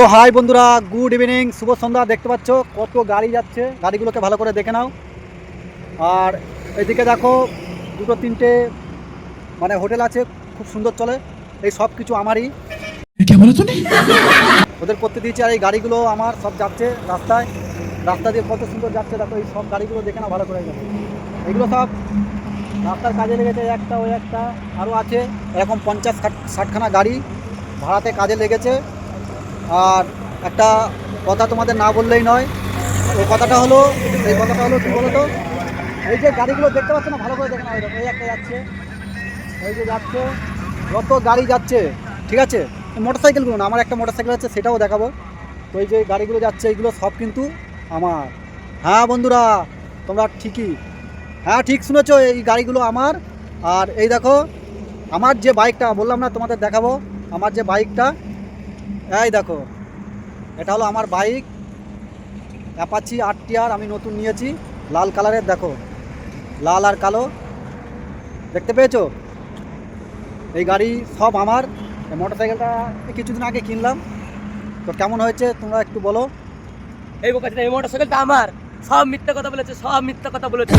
তো হাই বন্ধুরা good evening শুভ সন্ধ্যা দেখতে পাচ্ছ কত গাড়ি যাচ্ছে। গাড়িগুলোকে ভালো করে দেখে নাও। আর এদিকে দেখো দুটো তিনটে মানে হোটেল আছে খুব সুন্দর চলে। এই সব কিছু আমারই। ওদের করতে দিয়েছি আর এই গাড়িগুলো আমার সব যাচ্ছে রাস্তায়। রাস্তা দিয়ে কত সুন্দর যাচ্ছে দেখো এই সব গাড়িগুলো দেখে না ভালো করে যাবে এগুলো সব রাস্তার কাজে লেগেছে একটা ওই একটা। আরও আছে এরকম পঞ্চাশ ষাটখানা গাড়ি ভাড়াতে কাজে লেগেছে। আর একটা কথা তোমাদের না বললেই নয়। ওই কথাটা হলো, এই কথাটা হলো কী বলো তো এই যে গাড়িগুলো দেখতে পাচ্ছ না, ভালো করে দেখে এই এই একটা যাচ্ছে, এই যে যাচ্ছে, যত গাড়ি যাচ্ছে, ঠিক আছে? মোটর সাইকেলগুলো না, আমার একটা মোটর সাইকেল আছে, সেটাও দেখাবো। তো এই যে গাড়িগুলো যাচ্ছে এইগুলো সব কিন্তু আমার। হ্যাঁ বন্ধুরা, তোমরা ঠিকই। হ্যাঁ ঠিক শুনেছো, এই গাড়িগুলো আমার। আর এই দেখো, আমার যে বাইকটা বললাম না তোমাদের দেখাবো, আমার যে বাইকটা এই দেখো এটা হলো আমার বাইক। অ্যাপাচি আট টিয়ার আমি নতুন নিয়েছি লাল কালারের দেখো লাল আর কালো। দেখতে পেয়েছ? এই গাড়ি সব আমার। এই মোটর সাইকেলটা কিছুদিন আগে কিনলাম। তো কেমন হয়েছে তোমরা একটু বলো। এই বোকাচোদা এই মোটর সাইকেলটা আমার। সব মিথ্যা কথা বলেছে সব মিথ্যা কথা বলেছে।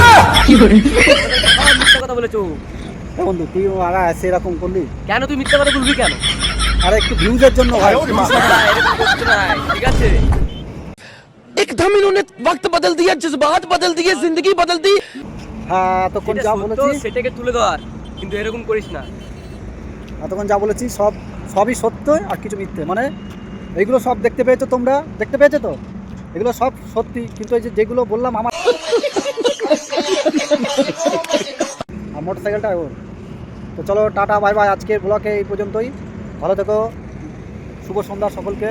সব মিথ্যা কথা বলেছ বন্ধু তুই আর সেরকম করলি। কেন তুই মিথ্যা কথা বলবি কেন? আর একটু ভিউজের জন্য ভাই না, এরকম করতে নাই, ঠিক আছে एकदम इन्होंने वक्त बदल दिया जज्बात बदल दिए जिंदगी बदल दी হ্যাঁ এতক্ষণ যেটা যা সত্য, বলেছি সেটাকে তুলে ধর কিন্তু এরকম করিস না এতক্ষণ যা বলেছি সব সবই সত্য আর কিছু মিথ্যে মানে এইগুলো সব দেখতে পেয়েছো তোমরা দেখতে পেয়েছো তো এগুলো সব সত্যি কিন্তু এই যে যেগুলো বললাম আমার আর মোটর সাইকেলটা ওর তো চলো টাটা বাই বাই আজকের ব্লকে এই পর্যন্তই ভালো থেকো। শুভ সন্ধ্যা সকলকে।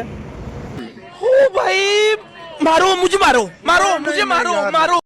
ও ভাই মারো মুঝে মারো মারো মুঝে মারো মারো।